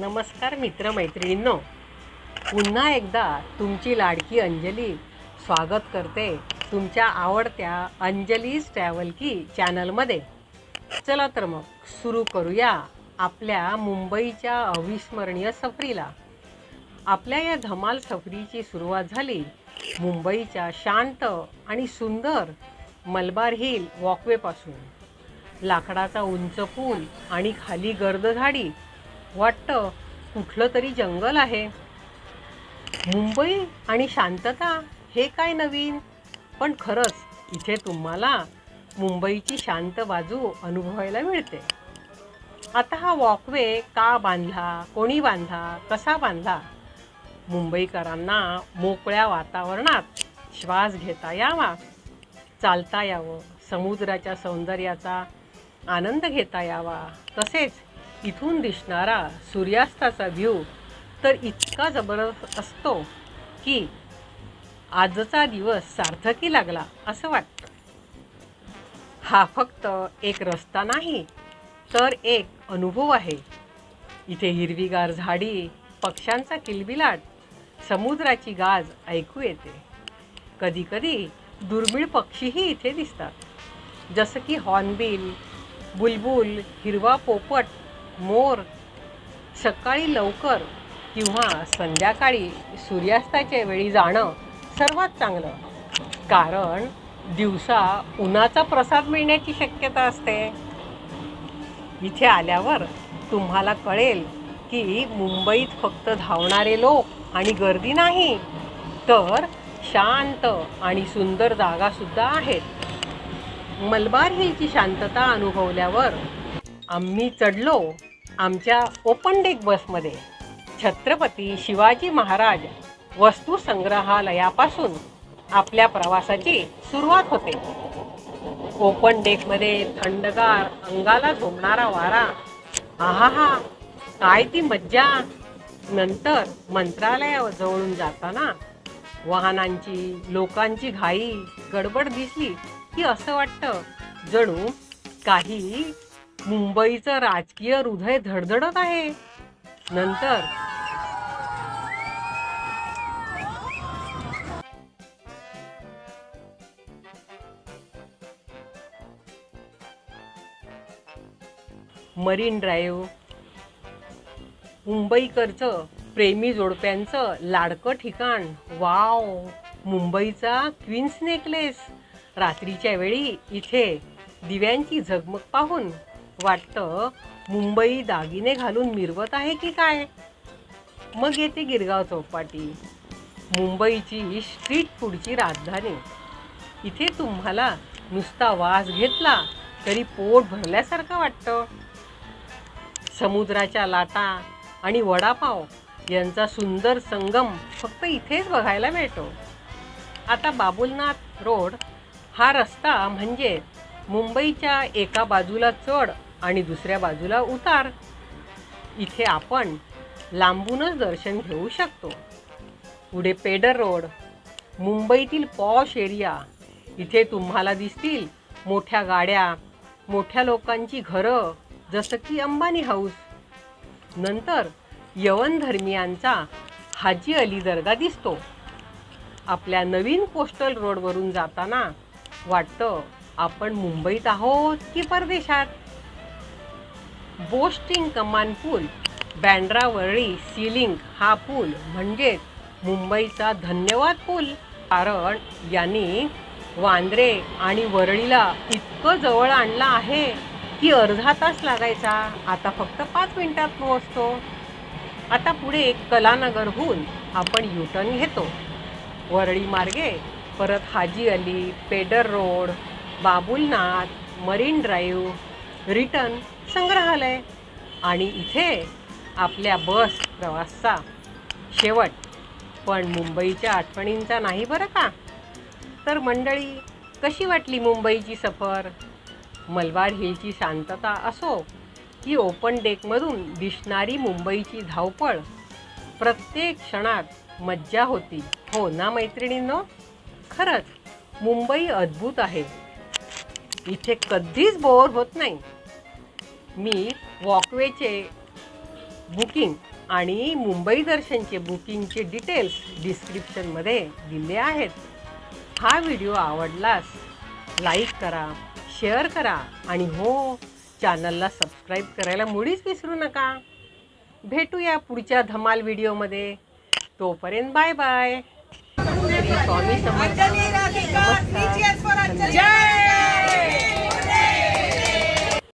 नमस्कार मित्रमैत्रिणींनो. पुन्हा एकदा तुमची लाडकी अंजली स्वागत करते तुमच्या आवडत्या अंजलीज ट्रॅव्हल की चॅनलमध्ये. चला तर मग सुरू करूया आपल्या मुंबईच्या अविस्मरणीय सफरीला. आपल्या या धमाल सफरीची सुरुवात झाली मुंबईच्या शांत आणि सुंदर मलबार हिल वॉकवेपासून. लाकडाचा उंच पूल आणि खाली गर्द झाडी वाटतं. कुठलं तरी जंगल आहे. मुंबई आणि शांतता हे काय नवीन? पण खरंच इथे तुम्हाला मुंबईची शांत बाजू अनुभवायला मिळते. आता हा वॉकवे का बांधला? कोणी बांधला? कसा बांधला? मुंबईकरांना मोकळ्या वातावरणात श्वास घेता यावा. चालता यावं. समुद्राच्या सौंदर्याचा आनंद घेता यावा. तसेच इथून दिसणारा सूर्यास्ताचा व्ह्यू तर इतका जबरदस्त असतो की आजचा दिवस सार्थकी लागला असं वाटतं. हा फक्त एक रस्ता नाही तर एक अनुभव आहे. इथे हिरवीगार झाडी पक्ष्यांचा किलबिलाट समुद्राची गाज ऐकू येते. कधीकधी दुर्मिळ पक्षीही इथे दिसतात. जसं की हॉर्नबिल बुलबुल हिरवा पोपट मोर सकाळी लवकर किंवा संध्याकाळी सूर्यास्ताच्या वेळी जाणं सर्वात चांगलं. कारण दिवसा उन्हाचा प्रसाद मिळण्याची शक्यता असते. इथे आल्यावर तुम्हाला कळेल की मुंबईत फक्त धावणारे लोक आणि गर्दी नाही तर शांत आणि सुंदर जागासुद्धा आहेत. मलबार हिलची शांतता अनुभवल्यावर आम्ही चढलो आमच्या ओपन डेक बसमध्ये छत्रपती शिवाजी महाराज वस्तू संग्रहालयापासून आपल्या प्रवासाची सुरुवात होते. ओपन डेकमध्ये थंडगार अंगाला झोमणारा वारा आहा काय ती मज्जा. नंतर मंत्रालयाजवळून जाताना वाहनांची लोकांची घाई गडबड दिसली की असं वाटतं जणू काही मुंबईचं राजकीय हृदय धडधडत आहे. नंतर मरीन ड्राईव्ह मुंबईकरचं प्रेमी जोडप्यांचं लाडकं ठिकाण. वाव! मुंबईचा क्वीन्स नेकलेस. रात्रीच्या वेळी इथे दिव्यांची झगमग पाहून वाटतं मुंबई दागिने घालून मिरवत आहे की काय? मग येते गिरगाव चौपाटी. मुंबईची स्ट्रीट फूडची राजधानी. इथे तुम्हाला नुसता वास घेतला तरी पोट भरल्यासारखं वाटतं. समुद्राच्या लाटा आणि वडापाव यांचा सुंदर संगम फक्त इथेच बघायला मिळतो. आता बाबुलनाथ रोड हा रस्ता म्हणजे मुंबईच्या एका बाजूला चढ आणि दुसऱ्या बाजूला उतार. इथे आपण लांबूनच दर्शन घेऊ शकतो. पुढे पेडर रोड मुंबईतील पॉश एरिया. इथे तुम्हाला दिसतील मोठ्या गाड्या मोठ्या लोकांची घरं जसं की अंबानी हाऊस. नंतर यवन धर्मियांचा हाजी अली दर्गा दिसतो. आपल्या नवीन कोस्टल रोडवरून जाताना वाटतं आपण मुंबईत आहोत की परदेशात? बोस्टिंग कमान पूल बँड्रावरळी सीलिंग हा पूल म्हणजेच मुंबईचा धन्यवाद पूल. कारण यांनी वांद्रे आणि वरळीला इतकं जवळ आणलं आहे की अर्धा तास लागायचा. आता फक्त पाच मिनिटात पोहोचतो. आता पुढे कलानगरहून आपण युटर्न घेतो. वरळी मार्गे परत Haji Ali Peddar road Babulnath marine drive return संग्रहालय. आणि इथे आपल्या बस प्रवासचा शेवट. पण मुंबईच्या आठवणींचा नाही बरं का? तर मंडळी कशी वाटली मुंबईची सफर? मलबार हिलची शांतता असो की ओपन डेकमधून दिसणारी मुंबईची धावपळ प्रत्येक क्षणात मज्जा होती. हो ना मैत्रिणींनो? खरंच मुंबई अद्भुत आहे. इथे कधीच बोर होत नाही. मी वॉकवेचे बुकिंग आणि मुंबई दर्शनचे बुकिंगचे डिटेल्स डिस्क्रिप्शनमध्ये दिले आहेत. हा व्हिडिओ आवडलास लाईक करा शेअर करा आणि हो चॅनलला सबस्क्राईब करायला मुळीच विसरू नका. भेटूया पुढच्या धमाल व्हिडिओमध्ये तोपर्यंत बाय बाय स्वामी समर्थ. नमस्कार.